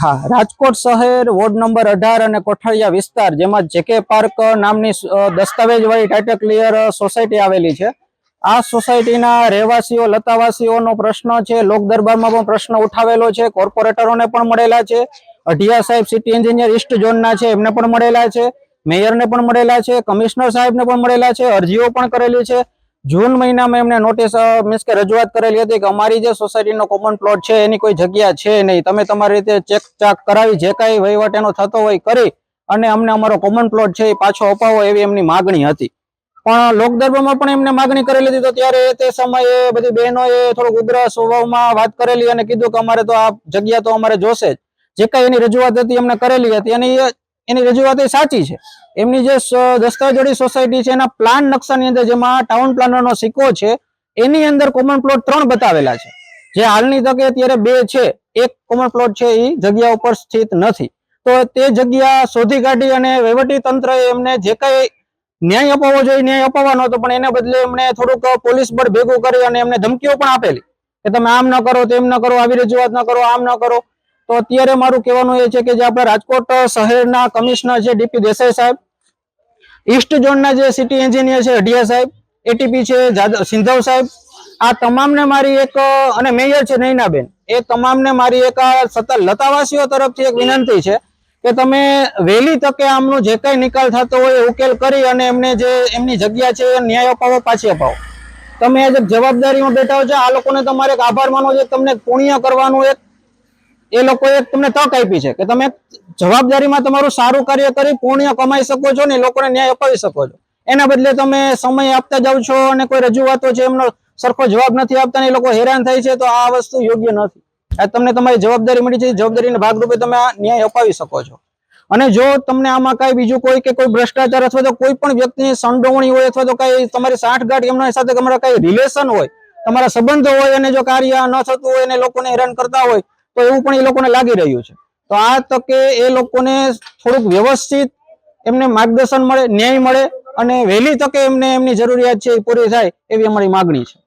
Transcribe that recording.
હા, રાજકોટ શહેર ward number અઢાર અને કોઠારિયા વિસ્તાર, જેમાં જેકે પાર્ક નામની દસ્તાવેજવાળી ટાઇટલ ક્લિયર સોસાયટી આવેલી છે. આ સોસાયટીના રહેવાસીઓ, લતાવાસીઓનો પ્રશ્ન છે લોક દરબારમાં પણ પ્રશ્ન ઉઠાવેલો છે, કોર્પોરેટરોને પણ મળેલા છે, અઢિયા સાહેબ સિટી એન્જિનિયર ઈસ્ટ ઝોનના છે, એમને પણ મળેલા છે, મેયરને પણ મળેલા છે, કમિશનર સાહેબને પણ મળેલા છે, અરજીઓ પણ કરેલી છે. જૂન મહિનામાં એમને નોટિસ મીન્સ કે રજૂઆત કરેલી હતી કે અમારી જે સોસાયટીનો કોમન પ્લોટ છે, એની કોઈ જગ્યા છે નહીં. તમે તમારી રીતે ચેક ચાક કરાવી, જે કાંઈ વહીવટ એનો થતો હોય કરી અને અમને અમારો કોમન પ્લોટ છે એ પાછો અપાવો એવી એમની માગણી હતી. પણ લોકદરબારમાં પણ એમને માગણી કરેલી હતી તો ત્યારે તે સમયે બધી બહેનોએ થોડુંક ઉગ્ર સ્વભાવમાં વાત કરેલી અને કીધું કે અમારે તો આ જગ્યા તો અમારે જોશે જ. જે કાંઈ એની રજૂઆત હતી એમને કરેલી હતી અને એ- એની રજૂઆત એ સાચી છે. એમની જે દસ્તાવેજોડી સોસાયટી છે, એના પ્લાન નકશાની અંદર જેમાં ટાઉન પ્લાનરનો સિક્કો છે, એની અંદર કોમન પ્લોટ ત્રણ બતાવેલા છે. જે હાલની તકે અત્યારે બે છે, એક કોમન પ્લોટ છે એ જગ્યા ઉપર સ્થિત નથી. તો તે જગ્યા શોધી કાઢી અને વહીવટી તંત્રએ એમને જે કઈ ન્યાય અપાવવો જોઈએ, ન્યાય અપાવવાનો હતો, પણ એને બદલે એમને થોડુંક પોલીસ બળ ભેગું કરી અને એમને ધમકીઓ પણ આપેલી. કે તમે આમ ન કરો, તેમ ન કરો, આવી રજૂઆત ન કરો, આમ ન કરો. તો અત્યારે મારું કહેવાનું એ છે કે જે આપણા રાજકોટ શહેરના કમિશનર છે ડીપી દેસાઈ સાહેબ ઈસ્ટ ઝોનના જે સિટી એન્જિનિયર છે અઢિયા સાહેબ એટીપી છે સિંધવ સાહેબ, આ તમામને મારી એક, અને મેયર છે નૈનાબેન, એ તમામને મારી એક સતત લતાવાસીઓ તરફથી એક વિનંતી છે કે તમે વહેલી તકે આમનો જે કઈ નિકાલ થતો હોય ઉકેલ કરી અને એમને જે એમની જગ્યા છે એ ન્યાય અપાવો, પાછી અપાવો. તમે આજે જવાબદારીમાં બેઠા છો, આ લોકોને તમારે એક આભાર માનવો છે, તમને પુણ્ય કરવાનું એક એ લોકોએ તમને તક આપી છે કે તમે જવાબદારીમાં તમારું સારું કાર્ય કરી, પુણ્ય કમાઈ શકો છો ને લોકોને ન્યાય અપાવી શકો છો. એના બદલે તમે સમય આપતા જાવ છો અને કોઈ રજૂઆતો છે એમનો સરખો જવાબ નથી આપતા એ લોકો હેરાન થાય છે, તો આ વસ્તુ યોગ્ય નથી. આ તમને તમારી જવાબદારી મળી છે જવાબદારીના ભાગરૂપે તમે આ ન્યાય અપાવી શકો છો. અને જો તમને આમાં કાંઈ બીજું કોઈ કે કોઈ ભ્રષ્ટાચાર અથવા તો કોઈ પણ વ્યક્તિની સંડોવણી હોય અથવા તો કઈ તમારી સાંઠગાંઠ એમના સાથે તમારા કઈ રિલેશન હોય, તમારા સંબંધો હોય અને જો કાર્ય ન થતું હોય અને લોકોને હેરાન કરતા હોય તો એવું પણ એ લોકોને લાગી રહ્યું છે. તો આ તકે એ લોકોને થોડુંક વ્યવસ્થિત એમને માર્ગદર્શન મળે, ન્યાય મળે અને વહેલી તકે એમને એમની જરૂરિયાત છે એ પૂરી થાય એવી અમારી માગણી છે.